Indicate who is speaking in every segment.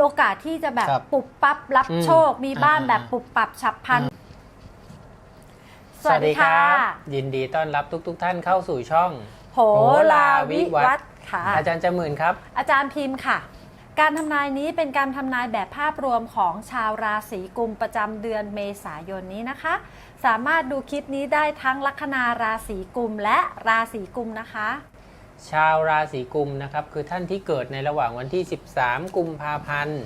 Speaker 1: โอกาสที่จะแบบ
Speaker 2: ครับ
Speaker 1: ปุบปั๊บรับ
Speaker 2: อืม
Speaker 1: โชค มีบ้าน
Speaker 2: อ่า
Speaker 1: แบบปุบปับฉับพลัน
Speaker 2: สวัสดีครับยินดีต้อนรับทุกๆ ท่านเข้าสู่ช่อง
Speaker 1: โหราวิวัฒน์ค่ะ
Speaker 2: อาจารย์จำหมื่นครับ
Speaker 1: อาจารย์พิมพ์ค่ะ การทำนายนี้เป็นการทำนายแบบภาพรวมของชาวราศีกุมประจำเดือนเมษายนนี้นะคะ สามารถดูคลิปนี้ได้ทั้งลัคนาราศีกุมและราศีกุมนะคะ
Speaker 2: ชาวราศีกุมนะครับคือท่านที่เกิดในระหว่างวันที่ 13 กุมภาพันธ์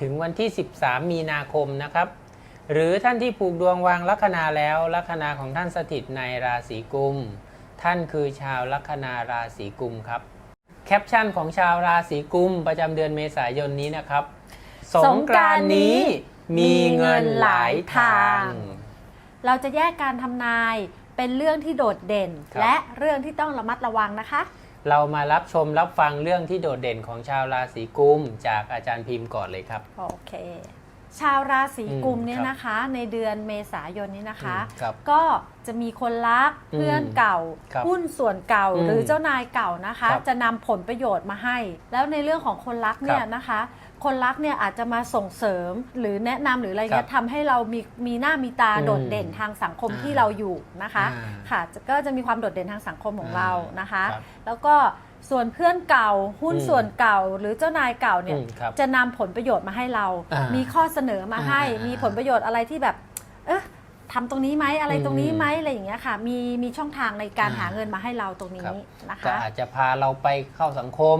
Speaker 2: ถึงวันที่ 13 มีนาคมนะครับ หรือท่านที่ผูกดวงวางลัคนาแล้วลัคนาของท่านสถิตในราศีกุม ท่านคือชาวลัคนาราศีกุมครับ แคปชั่นของชาวราศีกุม ประจำเดือนเมษายนนี้นะครับ สงกรานต์นี้มีเงินหลายทาง
Speaker 1: เราจะแยกการทำนายเป็นเรื่องที่โดดเด่น
Speaker 2: ครับ
Speaker 1: และเรื่องที่ต้องระมัดระวังนะคะ
Speaker 2: เรามารับชมรับฟังเรื่องที่โดดเด่นของชาวราศีกุม จากอาจารย์พิมพ์ก่อนเลยครับ
Speaker 1: โอเค ชาวราศีกุม
Speaker 2: อืม
Speaker 1: เนี่ย
Speaker 2: ครับ
Speaker 1: นะคะ ในเดือนเมษายนนี้นะคะ
Speaker 2: อืมครับ
Speaker 1: ก็จะมีคนรัก
Speaker 2: อืม
Speaker 1: เพื่อนเก่า
Speaker 2: ครับ
Speaker 1: หุ้นส่วนเก่า
Speaker 2: อืม
Speaker 1: หรือเจ้านายเก่านะคะ
Speaker 2: ครับ
Speaker 1: จะนำผลประโยชน์มาให้ แล้วในเรื่องของคนรักเนี่ย
Speaker 2: ครับ
Speaker 1: นะคะ คนรักเนี่ยอาจจะมาส่งเสริมหรือแนะนำหรืออะไรเงี้
Speaker 2: ครั
Speaker 1: ย
Speaker 2: บ
Speaker 1: ทำให้เรามีมีหน้ามีตา
Speaker 2: อืม
Speaker 1: โดดเด่นทางสังคม
Speaker 2: อ่า
Speaker 1: ที่เราอยู่นะคะ
Speaker 2: อ่า
Speaker 1: ค่ะจะก็จะมีความโดดเด่นทางสังคมของ
Speaker 2: อ่า
Speaker 1: เรานะคะ
Speaker 2: ครับ
Speaker 1: แล้วก็ส่วนเพื่อนเก่าหุ้น
Speaker 2: อืม
Speaker 1: ส่วนเก่าหรือเจ้านายเก่าเนี่ย
Speaker 2: อืมครับ
Speaker 1: จะนำผลประโยชน์มาให้เรา
Speaker 2: อ่ามี
Speaker 1: มีข้อเสนอมาให้
Speaker 2: อ่ามี
Speaker 1: มีผลประโยชน์อะไรที่แบบเอ๊ะ ทำตรงนี้ไหมอะไร
Speaker 2: อืม
Speaker 1: ตรงนี้ไหมอะไรอย่างเงี้ยค่ะ มีมีช่องทางในการ
Speaker 2: อ่า
Speaker 1: หาเงินมาให้เราตรง
Speaker 2: ครั
Speaker 1: นี้
Speaker 2: บ
Speaker 1: นะ
Speaker 2: ก็
Speaker 1: คะ
Speaker 2: อาจจะพาเราไปเข้าสังคม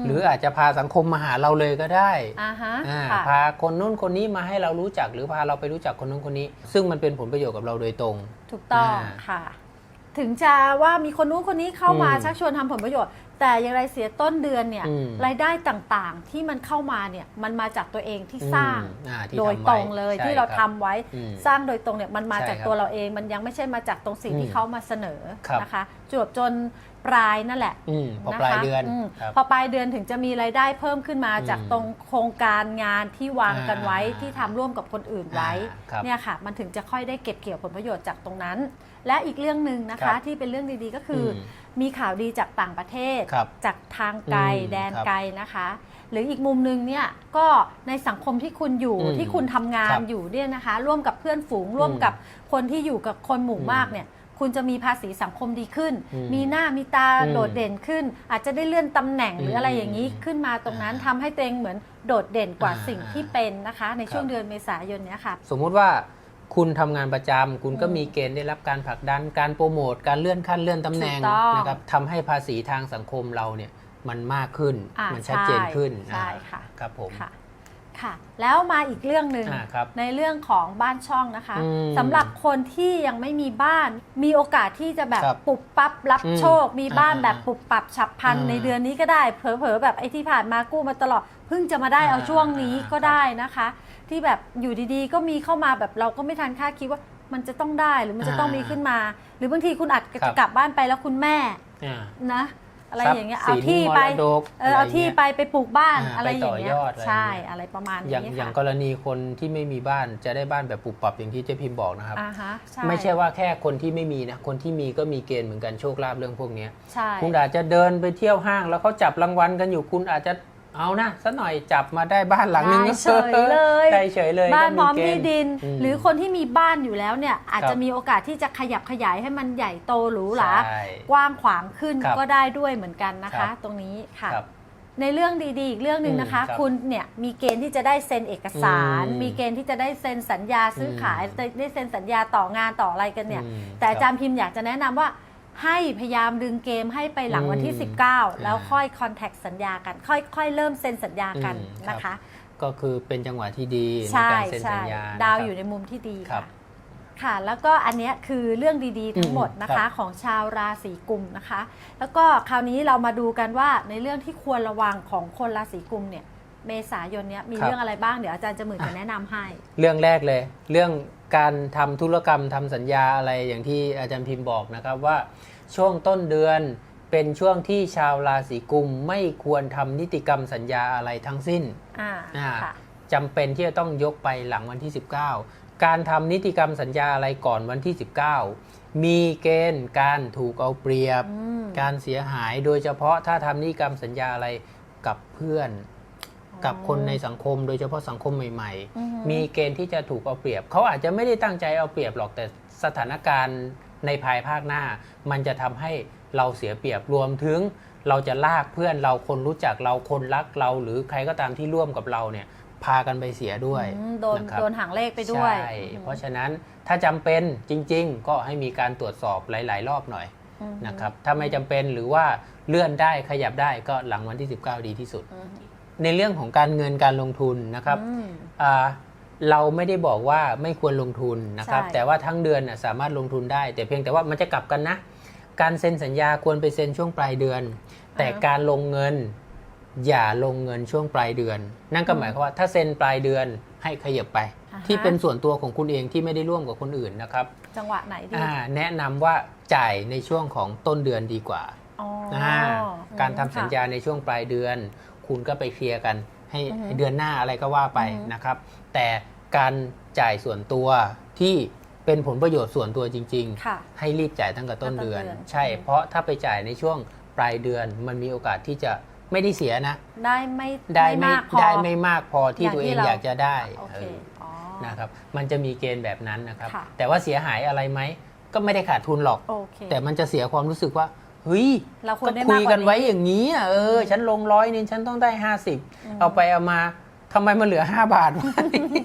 Speaker 1: ม
Speaker 2: หรืออาจจะพาสังคมมาหาเราเลยก็ได้
Speaker 1: อ่าฮะ
Speaker 2: อ่า
Speaker 1: ค่ะ
Speaker 2: พาคนนู้นคนนี้มาให้เรารู้จัก หรือพาเราไปรู้จักคนนู้นคนนี้ ซึ่งมันเป็นผลประโยชน์กับเราโดยตรง
Speaker 1: ถูกต้อง
Speaker 2: อ่า
Speaker 1: ค่ะ ถึงจะว่ามีคนนู้นคนนี้เข้ามา
Speaker 2: อืม
Speaker 1: ชักชวนทำผลประโยชน์แต่อย่างไรเสียต้นเดือนเนี่ย
Speaker 2: อืม
Speaker 1: รายได้ต่างๆที่มันเข้ามาเนี่ยมันมาจากตัวเองที่สร้าง
Speaker 2: อืมอ่าที่
Speaker 1: โดย
Speaker 2: ทำไว้
Speaker 1: ตรงเลย
Speaker 2: ใช่
Speaker 1: ที่เรา
Speaker 2: คบ
Speaker 1: ทำไว้
Speaker 2: อืม
Speaker 1: สร้างโดยตรงเนี่ยมันมา
Speaker 2: ใช่
Speaker 1: จาก
Speaker 2: ครับ
Speaker 1: ตัวเราเอง มันยังไม่ใช่มาจากตรงสิ่ง
Speaker 2: อืม
Speaker 1: ที่เขามาเสนอ
Speaker 2: ครับ
Speaker 1: นะคะจวบจนปลายนั่นแหละ
Speaker 2: อืมพอ
Speaker 1: นะคะ
Speaker 2: ปลายเดือน
Speaker 1: ม
Speaker 2: ครับ
Speaker 1: พอปลายเดือนถึงจะมีรายได้เพิ่มขึ้นมาจาก
Speaker 2: อืม
Speaker 1: ตรงโครงการงานที่วางกันไว้
Speaker 2: อ่า
Speaker 1: ที่ทำร่วมกับคนอื่นไว้
Speaker 2: อ่าครับ
Speaker 1: เนี่ยค่ะ มันถึงจะค่อยได้เก็บเกี่ยวผลประโยชน์จากตรงนั้น และอีกเรื่องหนึ่งนะ
Speaker 2: ครั
Speaker 1: คะ
Speaker 2: บ
Speaker 1: ที่เป็นเรื่องดีๆก็คืออ
Speaker 2: ม
Speaker 1: มีข่าวดีจากต่างประเทศ
Speaker 2: ครับ
Speaker 1: จากทางไกล
Speaker 2: อืม
Speaker 1: แดน
Speaker 2: ครับ
Speaker 1: ไกลนะคะ หรืออีกมุมหนึงเนี่ยก็ในสังคมที่คุณอยู่
Speaker 2: อืม
Speaker 1: ที่คุณทำงา
Speaker 2: คนรับ
Speaker 1: อยู่เนี่ยนะคะ ร่วมกับเพื่อนฝูง ร่วมกับคนที่อยู่กับคนหมู่
Speaker 2: อืม
Speaker 1: มากเนี่ย คุณจะมีภาษีสังคมดีขึ้น
Speaker 2: อืม
Speaker 1: มีหน้ามีตา
Speaker 2: อืม
Speaker 1: โดดเด่นขึ้น อาจจะได้เลื่อนตำแหน่งหรืออะไร
Speaker 2: อืม
Speaker 1: อย่างนี้ขึ้นมาตรงนั้น
Speaker 2: อ่า
Speaker 1: ทำให้ตัวเองเหมือนโดดเด่นกว่า
Speaker 2: อ่า
Speaker 1: สิ่งที่เป็นนะคะ ในช่วง
Speaker 2: ครับ
Speaker 1: เดือนเมษายนเนี้ยค่ะ
Speaker 2: สมมุติว่า คุณทำงานประจำคุณก็
Speaker 1: อืม
Speaker 2: มีเกณฑ์ได้รับการผลักดัน การโปรโมท การเลื่อนขั้นเลื่อนตำแหน่ง
Speaker 1: ถูกต้อง
Speaker 2: นะครับทำให้ภาษีทางสังคมเราเนี่ยมันมากขึ้น
Speaker 1: อ่า
Speaker 2: มันชัดเจนขึ้น
Speaker 1: ใช่
Speaker 2: อ่า
Speaker 1: ค่ะ
Speaker 2: ครับผม
Speaker 1: ค่ะ ค่ะ แล้วมาอีกเรื่องหนึ่ง
Speaker 2: อ่าครับ
Speaker 1: ในเรื่องของบ้านช่องนะคะ
Speaker 2: อืม
Speaker 1: สำหรับคนที่ยังไม่มีบ้าน มีโอกาสที่จะแบบ
Speaker 2: ครับ
Speaker 1: ปุบปั๊บรับ
Speaker 2: อืม
Speaker 1: โชค มีบ้าน
Speaker 2: อ่า
Speaker 1: แบบปุบปับฉับพลัน
Speaker 2: อ่า
Speaker 1: ในเดือนนี้ก็ได้ เผลอๆแบบไอ้ที่ผ่านมากู้มาตลอดเพิ่งจะมาได้เอา
Speaker 2: อ่า
Speaker 1: ช่วงนี้ก็
Speaker 2: ครับ
Speaker 1: ได้นะคะ ที่แบบอยู่ดีๆ ก็มีเข้ามาแบบเราก็ไม่ทันคาดคิดว่ามันจะต้องได้หรือมันจะต้องมีขึ้นมา หรือบางทีคุณอาจ
Speaker 2: ครั
Speaker 1: จะ
Speaker 2: บ
Speaker 1: กลับบ้านไปแล้วคุณแม่
Speaker 2: อ่า
Speaker 1: นะ อะไร
Speaker 2: ทรัพย์
Speaker 1: อย่างเงี้ย
Speaker 2: สิ
Speaker 1: เอา
Speaker 2: น
Speaker 1: ที่ไป
Speaker 2: มรดก
Speaker 1: เออเอาที่
Speaker 2: อะไรเงี้ย
Speaker 1: ไปไปปลูกบ้าน
Speaker 2: อ่า
Speaker 1: อะไรอย่างเงี้ย
Speaker 2: ไปต่อยอดอะไร
Speaker 1: ใช่
Speaker 2: เงี้ย
Speaker 1: อะไรประมาณ
Speaker 2: อย่าง
Speaker 1: นี้
Speaker 2: อย่างก
Speaker 1: ค่ะ
Speaker 2: รณีคนที่ไม่มีบ้านจะได้บ้านแบบปรับปรับอย่างที่เจ๊พิมพ์บอกนะครับ
Speaker 1: อ่าฮะใช่
Speaker 2: ไม่ใช่ว่าแค่คนที่ไม่มีนะ คนที่มีก็มีเกณฑ์เหมือนกันโชคลาภเรื่องพวกเนี้ย
Speaker 1: ใช่
Speaker 2: คุณอาจจะเดินไปเที่ยวห้างแล้วเขาจับรางวัลกันอยู่คุณอาจจะ เอานะสักหน่อยจับมาได้บ้านหลังนึง
Speaker 1: ได้เฉยเลย
Speaker 2: ได้เฉยเลย
Speaker 1: บ้านพร้อม
Speaker 2: ก็
Speaker 1: ที่
Speaker 2: เกณฑ์
Speaker 1: ดิน
Speaker 2: ม
Speaker 1: หรือคนที่มีบ้านอยู่แล้วเนี่ยอาจ
Speaker 2: ครับ
Speaker 1: จะมีโอกาสที่จะขยับขยายให้มันใหญ่โตหรูหรา
Speaker 2: ใช่
Speaker 1: กว้างขวางขึ้น
Speaker 2: ครับ
Speaker 1: ก็ได้ด้วยเหมือนกันนะ
Speaker 2: ครั
Speaker 1: คะ
Speaker 2: บ
Speaker 1: ตรงนี้ค่ะ
Speaker 2: ครับ
Speaker 1: ในเรื่องดีๆ อีกเรื่องหนึ่งนะคะ
Speaker 2: อืมครับ
Speaker 1: คุณเนี่ยมีเกณฑ์ที่จะได้เซ็นเอกสาร
Speaker 2: อืม
Speaker 1: มีเกณฑ์ที่จะได้เซ็นสัญญาซื้อขาย
Speaker 2: อืม
Speaker 1: ได้เซ็นสัญญาต่องานต่ออะไรกันเนี่ย
Speaker 2: อืม
Speaker 1: แต่อาจารย์พิมพ์อยากจะแนะนำว่า ให้พยายามดึงเกมให้ไปหลังวันที่
Speaker 2: อืม
Speaker 1: 19 แล้วค่อยคอนแทคสัญญากันค่อยค่อยเริ่มเซ็นสัญญากัน
Speaker 2: อืม
Speaker 1: นะคะ
Speaker 2: ก็คือเป็นจังหวะที่ดีใน
Speaker 1: ใช่
Speaker 2: การเซ็น
Speaker 1: ใช่
Speaker 2: สัญญา
Speaker 1: ดาว
Speaker 2: นะครับ
Speaker 1: อยู่ในมุมที่ดี
Speaker 2: ครั
Speaker 1: ค่ะ
Speaker 2: บ
Speaker 1: ค่ะ แล้วก็อันเนี้ยคือเรื่องดีๆ ทั้งหมดนะ
Speaker 2: ครั
Speaker 1: คะ
Speaker 2: บ
Speaker 1: ของชาวราศีกุมนะคะ แล้วก็คราวนี้เรามาดูกันว่าในเรื่องที่ควรระวังของคนราศีกุมเนี่ย เมษายนเนี้ยมีเรื่องอะไรบ้างเดี๋ยวอาจารย์จะหมื่นจะแนะนำให้
Speaker 2: เรื่องแรกเลย เรื่องการทำธุรกรรมทำสัญญาอะไรอย่างที่อาจารย์พิมพ์บอกนะครับว่า ช่วงต้นเดือนเป็นช่วงที่ชาวราศีกุมไม่ควรทำนิติกรรมสัญญาอะไรทั้งสิ้น
Speaker 1: อ่า
Speaker 2: อ่า
Speaker 1: ค่ะ
Speaker 2: จำเป็นที่จะต้องยกไปหลังวันที่ 19 การทำนิติกรรมสัญญาอะไรก่อนวันที่ 19 มีเกณฑ์การถูกเอาเปรียบ
Speaker 1: อืม
Speaker 2: การเสียหายโดยเฉพาะถ้าทำนิติกรรมสัญญาอะไรกับเพื่อน
Speaker 1: โอ้
Speaker 2: กับคนในสังคมโดยเฉพาะสังคมใหม่
Speaker 1: อือฮึ
Speaker 2: ๆมีเกณฑ์ที่จะถูกเอาเปรียบ เขาอาจจะไม่ได้ตั้งใจเอาเปรียบหรอกแต่สถานการณ์ในภายภาคหน้า มันจะทำให้เราเสียเปรียบรวมถึง เราจะลากเพื่อนเราคนรู้จักเราคนรักเรา หรือใครก็ตามที่ร่วมกับเราเนี่ยพากันไปเสียด้วย
Speaker 1: อืมโดน
Speaker 2: นะครับ
Speaker 1: โดนหางเลขไปด้วย
Speaker 2: ใช่เพราะฉะนั้นถ้าจำเป็นจริง ๆ ก็ให้มีการตรวจสอบหลาย ๆ รอบหน่อย
Speaker 1: อืม
Speaker 2: นะครับถ้าไม่จำเป็นหรือว่าเลื่อนได้ขยับได้ก็หลังวันที่ 19 ดีที่สุด
Speaker 1: อืม
Speaker 2: ในเรื่องของการเงินการลงทุนนะครับ
Speaker 1: อืม
Speaker 2: อ่าเราไม่ได้บอกว่าไม่ควรลงทุนนะครับ
Speaker 1: ใช่
Speaker 2: แต่ว่าทั้งเดือนน่ะสามารถลงทุนได้ แต่เพียงแต่ว่ามันจะกลับกันนะ การเซ็นสัญญาควรไปเซ็นช่วงปลายเดือน แต่การลงเงินอย่าลงเงินช่วงปลายเดือน นั่นก็หมายความว่าถ้าเซ็นปลายเดือนให้ขยับไป
Speaker 1: อ่าฮะ
Speaker 2: ที่เป็นส่วนตัวของคุณเองที่ไม่ได้ร่วมกับคนอื่นนะครับ
Speaker 1: จังหวะไหนดี
Speaker 2: อ่าแนะนำว่าจ่ายในช่วงของต้นเดือนดีกว่า
Speaker 1: อ๋อ
Speaker 2: อ่า
Speaker 1: อืม
Speaker 2: การทำสัญญา
Speaker 1: ค่ะ
Speaker 2: ในช่วงปลายเดือน คุณก็ไปเคลียร์กันให้
Speaker 1: อือฮึ
Speaker 2: ให้เดือนหน้าอะไรก็ว่าไป
Speaker 1: อือฮึ
Speaker 2: นะครับ แต่การจ่ายส่วนตัวที่เป็นผลประโยชน์ส่วนตัวจริง
Speaker 1: ค่ะ
Speaker 2: ๆให้รีบจ่ายตั้งแต่ต้นเดือน
Speaker 1: ตั้งแต่ต้นเดือน
Speaker 2: ใช่
Speaker 1: อืม
Speaker 2: เพราะถ้าไปจ่ายในช่วงปลายเดือนมันมีโอกาสที่จะไม่ได้เสียนะ
Speaker 1: ได้ไม่
Speaker 2: ได้
Speaker 1: ไม่
Speaker 2: ไม่
Speaker 1: มากพอ
Speaker 2: ได้ไม่มากพอที่
Speaker 1: อย่าง
Speaker 2: ตัวเอ
Speaker 1: ที่
Speaker 2: ง
Speaker 1: เรา
Speaker 2: อยากจะได้
Speaker 1: โอเค
Speaker 2: เออ
Speaker 1: อ๋อ
Speaker 2: นะครับ มันจะมีเกณฑ์แบบนั้นนะครับ
Speaker 1: ค่ะ
Speaker 2: แต่ว่าเสียหายอะไรไหมก็ไม่ได้ขาดทุนหรอก
Speaker 1: โอเค
Speaker 2: แต่มันจะเสียความรู้สึกว่า เฮ้ย
Speaker 1: เราคว
Speaker 2: ก็
Speaker 1: รได้
Speaker 2: คุ
Speaker 1: มาก
Speaker 2: ย
Speaker 1: กว่า
Speaker 2: กันไว้
Speaker 1: นี้
Speaker 2: อย่างนี้อะเออ ฉันลงร้อยนึงฉันต้องได้ห้าสิบ
Speaker 1: ม
Speaker 2: เอาไปเอามาทำไมมันเหลือห้าบาทวะ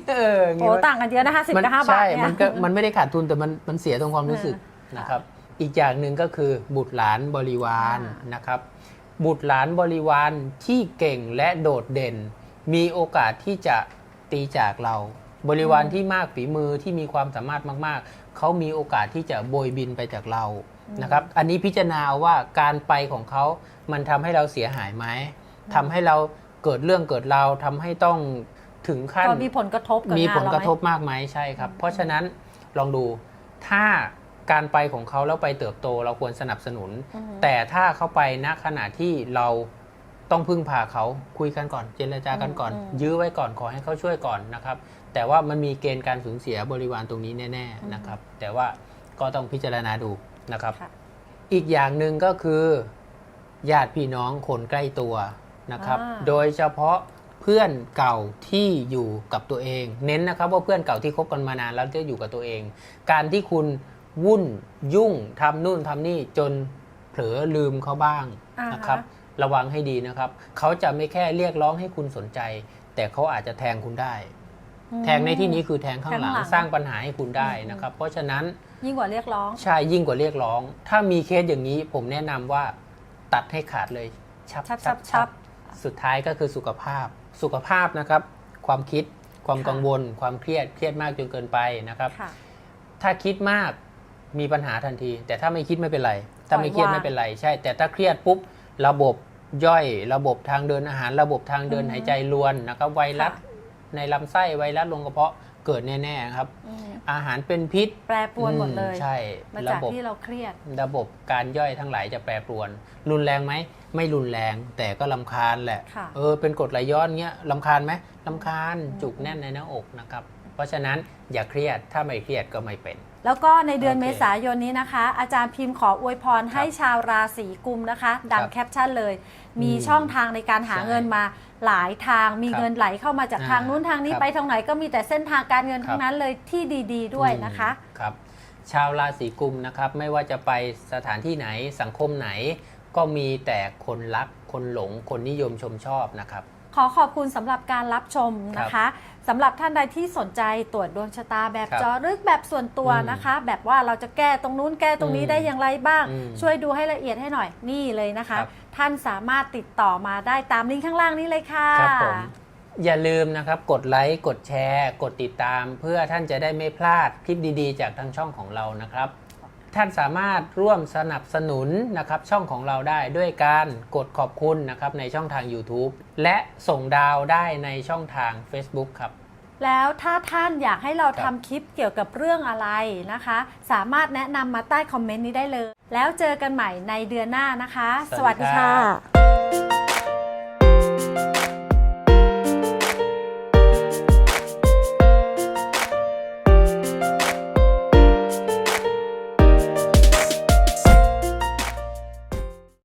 Speaker 2: เอออย่าง
Speaker 1: โอ้
Speaker 2: งี้
Speaker 1: ต่างกันเยอะนะห้าสิบ
Speaker 2: มัน
Speaker 1: กับห้าบาท
Speaker 2: ใช่
Speaker 1: เนี่ย
Speaker 2: มันก็มันไม่ได้ขาดทุนแต่มันมันเสียตรงความรู้สึก
Speaker 1: เออ
Speaker 2: นะครับ อีกอย่างหนึ่งก็คือบุตรหลานบริวาร
Speaker 1: อ่าน
Speaker 2: นะครับ บุตรหลานบริวารที่เก่งและโดดเด่น มีโอกาสที่จะตีจากเรา บริวารที่มากฝีมือที่มีความสามารถมากๆ เขามีโอกาสที่จะโบยบินไปจากเรานะครับ อันนี้พิจารณาว่าการไปของเขา มันทำให้เราเสียหายไหมทำให้เราเกิดเรื่องเกิดราวทำให้ต้องถึงขั้น
Speaker 1: ก็มีผลกระทบกับ
Speaker 2: มี
Speaker 1: งาน
Speaker 2: ผล
Speaker 1: เรา
Speaker 2: ก
Speaker 1: ไห
Speaker 2: ระทบมากไหมใช่ครับ เพราะฉะนั้นลองดูถ้าการไปของเขาแล้วไปเติบโตเราควรสนับสนุน
Speaker 1: อือฮึ
Speaker 2: แต่ถ้าเขาไปณขณะที่เรา ต้องพึ่งพาเขาคุยกันก่อน เจรจากันก่อน
Speaker 1: อืมอืม
Speaker 2: ยื้อไว้ก่อนขอให้เขาช่วยก่อนนะครับ แต่ว่ามันมีเกณฑ์การสูญเสียบริวารตรงนี้แน่ ๆนะครับ แต่ว่าก็ต้องพิจารณาดูนะครับ
Speaker 1: ค่ะ
Speaker 2: อีกอย่างหนึ่งก็คือญาติพี่น้องคนใกล้ตัวนะครับ
Speaker 1: อ่า
Speaker 2: โดยเฉพาะเพื่อนเก่าที่อยู่กับตัวเอง เน้นนะครับว่าเพื่อนเก่าที่คบกันมานานแล้วจะอยู่กับตัวเอง การที่คุณวุ่นยุ่งทำนู่นทำนี่จนเผลอลืมเขาบ้าง
Speaker 1: อ่าฮะ
Speaker 2: นะครับ ระวังให้ดีนะครับ เขาจะไม่แค่เรียกร้องให้คุณสนใจ แต่เขาอาจจะแทงคุณได้
Speaker 1: อืม
Speaker 2: แทงในที่นี้คือแทงข้างหลัง
Speaker 1: แทงข้างหลัง
Speaker 2: สร้างปัญหาให้คุณได้
Speaker 1: อืม
Speaker 2: นะครับ เพราะฉะนั้น
Speaker 1: ยิ่งกว่าเรียกร้อง
Speaker 2: ใช่ยิ่งกว่าเรียกร้อง ถ้ามีเคสอย่างนี้ผมแนะนำว่าตัดให้ขาดเลยชับ
Speaker 1: ชับชับชับ
Speaker 2: สุดท้ายก็คือสุขภาพ สุขภาพนะครับ ความคิดความ
Speaker 1: ค่ะ
Speaker 2: กังวล ความเครียดเครียดมากจนเกินไปนะครับ
Speaker 1: ค่ะ
Speaker 2: ถ้าคิดมากมีปัญหาทันที แต่ถ้าไม่คิดไม่เป็นไร ถ้าไม่เครียด
Speaker 1: ปล่อยวาง
Speaker 2: ไม่เป็นไร ใช่ แต่ถ้าเครียดปุ๊บระบบ ย่อยระบบทางเดินอาหาร ระบบทางเดิน
Speaker 1: อือฮึ
Speaker 2: หายใจรวนนะครับไวรัส
Speaker 1: ค่ะ
Speaker 2: ในลำไส้ไวรัสลงกระเพาะเกิดแน่ๆครับ
Speaker 1: อืม
Speaker 2: อาหารเป็นพิษ
Speaker 1: แปรปรวนหมดเลย
Speaker 2: อืใช่
Speaker 1: มา
Speaker 2: ระ
Speaker 1: จาก
Speaker 2: บบ
Speaker 1: ที่เราเครียด
Speaker 2: ระบบการย่อยทั้งหลายจะแปรปรวน รุนแรงไหม ไม่รุนแรงแต่ก็ลำคาญแหละ
Speaker 1: ค่ะ
Speaker 2: เออเป็นกรดไหลย้อนเงี้ยลำคาญไหมลำคาญจุกแน่นในหน้าอกนะครับ เพราะฉะนั้นอย่าเครียดถ้าไม่เครียดก็ไม่เป็น
Speaker 1: แล้วก็ในเดือน
Speaker 2: โอเค
Speaker 1: เมษายนนี้นะคะ อาจารย์พิมพ์ขออวยพรให้ชาวราศีกุมนะคะ ดัง
Speaker 2: ครับ
Speaker 1: แคปชั่นเลย มี
Speaker 2: อืม
Speaker 1: ช่องทางในการหา
Speaker 2: ใช่
Speaker 1: เงินมาหลายทาง มี
Speaker 2: ครับ
Speaker 1: เงินไหลเข้ามาจาก
Speaker 2: อ่า
Speaker 1: ทางนู้นทางนี้
Speaker 2: ครับ
Speaker 1: ไปทางไหนก็มีแต่เส้นทางการเงิน
Speaker 2: ครับ
Speaker 1: ทั้งนั้นเลยที่ดีๆ ด้วยนะคะ
Speaker 2: อืมครับชาวราศีกุมนะครับไม่ว่าจะไปสถานที่ไหนสังคมไหน ก็มีแต่คนรักคนหลงคนนิยมชมชอบนะครับ
Speaker 1: ขอขอบคุณสำหรับการรับชมนะคะสำหรับท่านใดที่สนใจตรวจดวงชะตาแบบ
Speaker 2: ครับ
Speaker 1: เจอรึกแบบส่วนตัว
Speaker 2: อืม
Speaker 1: นะคะ แบบว่าเราจะแก้ตรงนู้นแก้ตรงนี้
Speaker 2: อืม
Speaker 1: ได้อย่างไรบ้าง
Speaker 2: อืม
Speaker 1: ช่วยดูให้ละเอียดให้หน่อยนี่เลยนะคะ
Speaker 2: ครับ
Speaker 1: ท่านสามารถติดต่อมาได้ตามลิงก์ข้างล่างนี้เลยค่ะ
Speaker 2: ครับผมอย่าลืมนะครับกดไลค์กดแชร์ กดติดตาม เพื่อท่านจะได้ไม่พลาดคลิปดีๆ จากทางช่องของเรานะครับ ท่านสามารถร่วมสนับสนุนนะครับช่องของเราได้ด้วยการกดขอบคุณนะครับในช่องทาง YouTube และส่งดาวได้ในช่องทาง Facebook ครับ
Speaker 1: แล้วถ้าท่านอยากให้เรา
Speaker 2: ครั
Speaker 1: ทำ
Speaker 2: บ
Speaker 1: คลิปเกี่ยวกับเรื่องอะไรนะคะ สามารถแนะนำมาใต้คอมเมนต์นี้ได้เลย แล้วเจอกันใหม่ในเดือนหน้านะคะ สวัสดีค่ะ